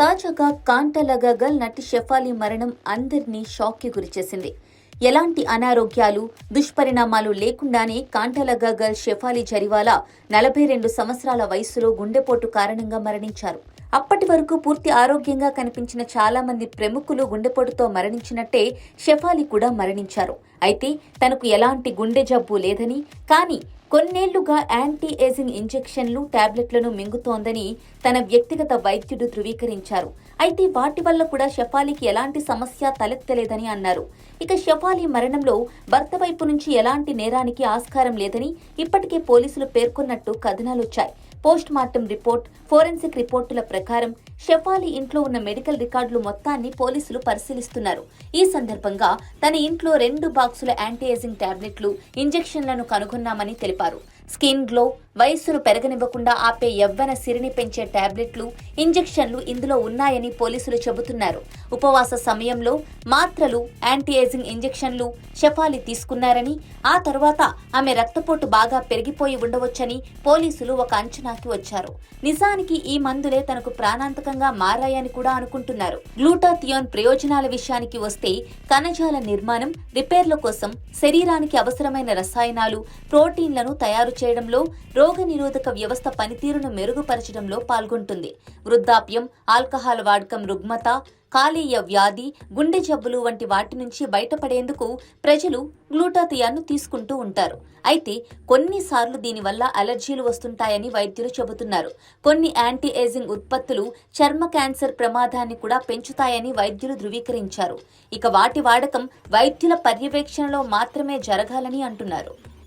తాజాగా కాంటలగగల్ నటి షెఫాలి మరణం అందరినీ షాక్కి గురిచేసింది. ఎలాంటి అనారోగ్యాలు దుష్పరిణామాలు లేకుండానే కాంటలగగల్ షెఫాలి జరివాలా నలభై రెండు సంవత్సరాల వయసులో గుండెపోటు కారణంగా మరణించారు. అప్పటి వరకు పూర్తి ఆరోగ్యంగా కనిపించిన చాలా మంది ప్రముఖులు గుండెపోటుతో మరణించినట్టే షెఫాలి కూడా మరణించారు. అయితే తనకు ఎలాంటి గుండె జబ్బు లేదని కానీ కొన్నేళ్ళుగా యాంటీ ఏజింగ్ ఇంజెక్షన్లు టాబ్లెట్లను మింగుతోందని తన వ్యక్తిగత వైద్యుడు ధృవీకరించారు. అయితే వాటి వల్ల కూడా షఫాలీకి ఎలాంటి సమస్య తలెత్తలేదని అన్నారు. ఇక షఫాలి మరణంలో భర్త వైపు నుంచి ఎలాంటి నేరానికి ఆస్కారం లేదని ఇప్పటికే పోలీసులు పేర్కొన్నట్టు కథనాలొచ్చాయి పోస్ట్ మార్టం రిపోర్ట్ ఫోరెన్సిక్ రిపోర్టుల ప్రకారం షెఫాలి ఇంట్లో ఉన్న మెడికల్ రికార్డులు మొత్తాన్ని పోలీసులు పరిశీలిస్తున్నారు. ఈ సందర్భంగా తన ఇంట్లో రెండు బాక్సుల యాంటీ ఏజింగ్ టాబ్లెట్లు ఇంజెక్షన్లను కనుగొన్నామని తెలిపారు. disparo. స్కిన్ గ్లో వయస్సును పెరగనివ్వకుండా ఆపే యవ్వన సిరిని పెంచే టాబ్లెట్లు ఇంజెక్షన్లు ఇందులో ఉన్నాయని పోలీసులు చెబుతున్నారు. ఉపవాస సమయంలో మాత్రలు యాంటీ ఏజింగ్ ఇంజెక్షన్లు షఫాలి తీసుకున్నారని ఆ తర్వాత ఆమె రక్తపోటు బాగా పెరిగిపోయి ఉండవచ్చని పోలీసులు ఒక అంచనాకి వచ్చారు. నిజానికి ఈ మందులే తనకు ప్రాణాంతకంగా మారాయని కూడా అనుకుంటున్నారు. గ్లూటాథియోన్ ప్రయోజనాల విషయానికి వస్తే కణజాల నిర్మాణం రిపేర్ల కోసం శరీరానికి అవసరమైన రసాయనాలు ప్రోటీన్లను తయారు చేయడంలో రోగ నిరోధక వ్యవస్థ పనితీరును మెరుగుపరచడంలో పాల్గొంటుంది. వృద్ధాప్యం ఆల్కహాల్ వాడకం రుగ్మత కాలేయ వ్యాధి గుండె జబ్బులు వంటి వాటి నుంచి బయటపడేందుకు ప్రజలు గ్లూటాథియాన్ను తీసుకుంటూ ఉంటారు. అయితే కొన్నిసార్లు దీనివల్ల అలర్జీలు వస్తుంటాయని వైద్యులు చెబుతున్నారు. కొన్ని యాంటీ ఏజింగ్ ఉత్పత్తులు చర్మ క్యాన్సర్ ప్రమాదాన్ని కూడా పెంచుతాయని వైద్యులు ధృవీకరించారు. ఇక వాటి వాడకం వైద్యుల పర్యవేక్షణలో మాత్రమే జరగాలని అంటున్నారు.